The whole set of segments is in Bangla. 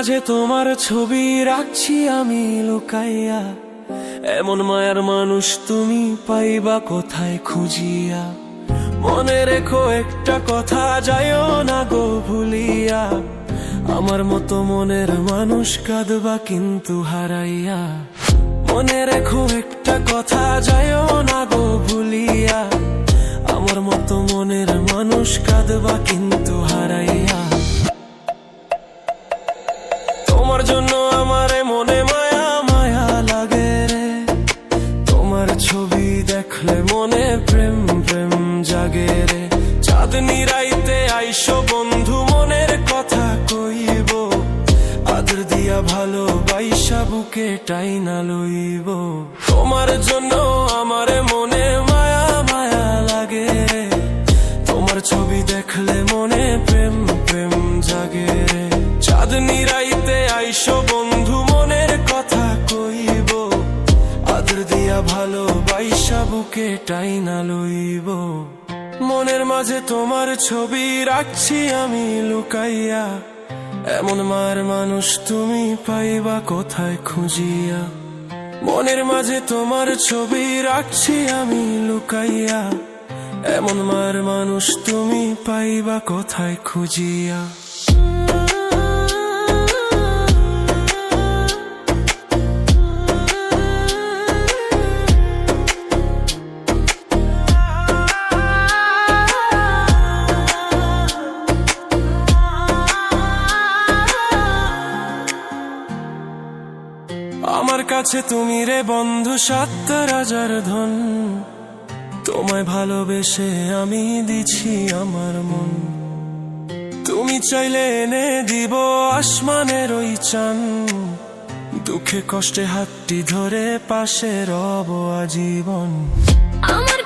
মাঝে তোমার ছবি রাখছি আমি লুকাইয়া। এমন মায়ার মানুষ তুমি পাইবা কোথায় খুঁজিয়া? মনে রেখো একটা কথা, যাইও না গো ভুলিয়া। আমার মতো মনের মানুষ কাঁদবা কিন্তু হারাইয়া। মনে রেখো একটা কথা, যাইও না গো ভুলিয়া। আমার মতো মনের মানুষ কাঁদবা কিন্তু তোমার জন্য আমার মনে মায়া মায়া লাগে রে। তোমার ছবি দেখলে মনে প্রেম প্রেম জাগে রে। চাঁদনি রাইতে আইসো বন্ধু, মনের কথা কইব। আদর দিয়া ভালো বাইসা বুকে টাইনা লইব। তোমার জন্য আমার মনে মায়া মায়া লাগে রে। তোমার ছবি দেখলে মনে প্রেম প্রেম জাগে রে। চাঁদনি রাইতে আদর দিয়া ভালো বাইসা বুকে টাইনা লইব। মনের মাঝে তোমার ছবি রাখছি আমি লুকাইয়া। এমন মার মানুষ তুমি পাইবা কোথায় খুঁজিয়া। মনের মাঝে তোমার ছবি রাখছি আমি লুকাইয়া। এমন মার মানুষ তুমি পাইবা কোথায় খুঁজিয়া। আমার কাছে তুমি রে বন্ধু সত্তর রাজার ধন। তোমায় ভালোবেসে আমি দিছি আমার মন। তুমি চাইলে এনে দিব আসমানের ওই চান। দুঃখে কষ্টে হাতটি ধরে পাশে রব আজীবন আমার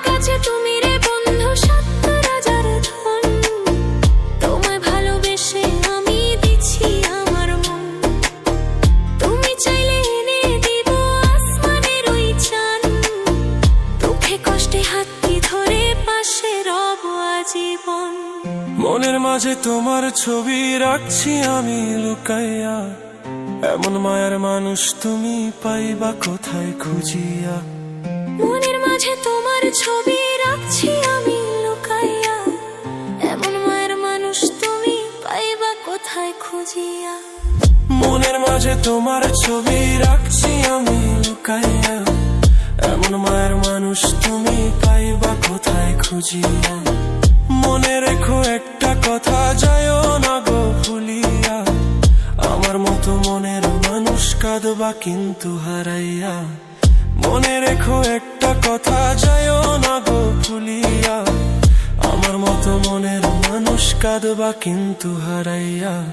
হাতটি ধরে পাশে রব আজীবন। মনের মাঝে তোমার ছবি রাখছি আমি লুকাইয়া। এমন মায়ার মানুষ তুমি পাইবা কোথায় খুঁজিয়া? মনের মাঝে তোমার ছবি রাখছি আমি লুকাইয়া। এমন মায়ের মানুষ তুমি পাইবা কোথায় খুঁজিয়া? মনের মাঝে তোমার ছবি রাখছি আমি লুকাইয়া। এমন মায়ের মানুষ তুমি পাইবা কোথায় খুঁজিয়া মনে রেখো একটা কথা যায়ও না গো ভুলিয়া। আমার মতো মনের মানুষ কাঁদবা কিন্তু হারাইয়া। মনে রেখো একটা কথা যায়ও না গো ভুলিয়া। আমার মতো মনের মানুষ কাঁদবা কিন্তু হারাইয়া।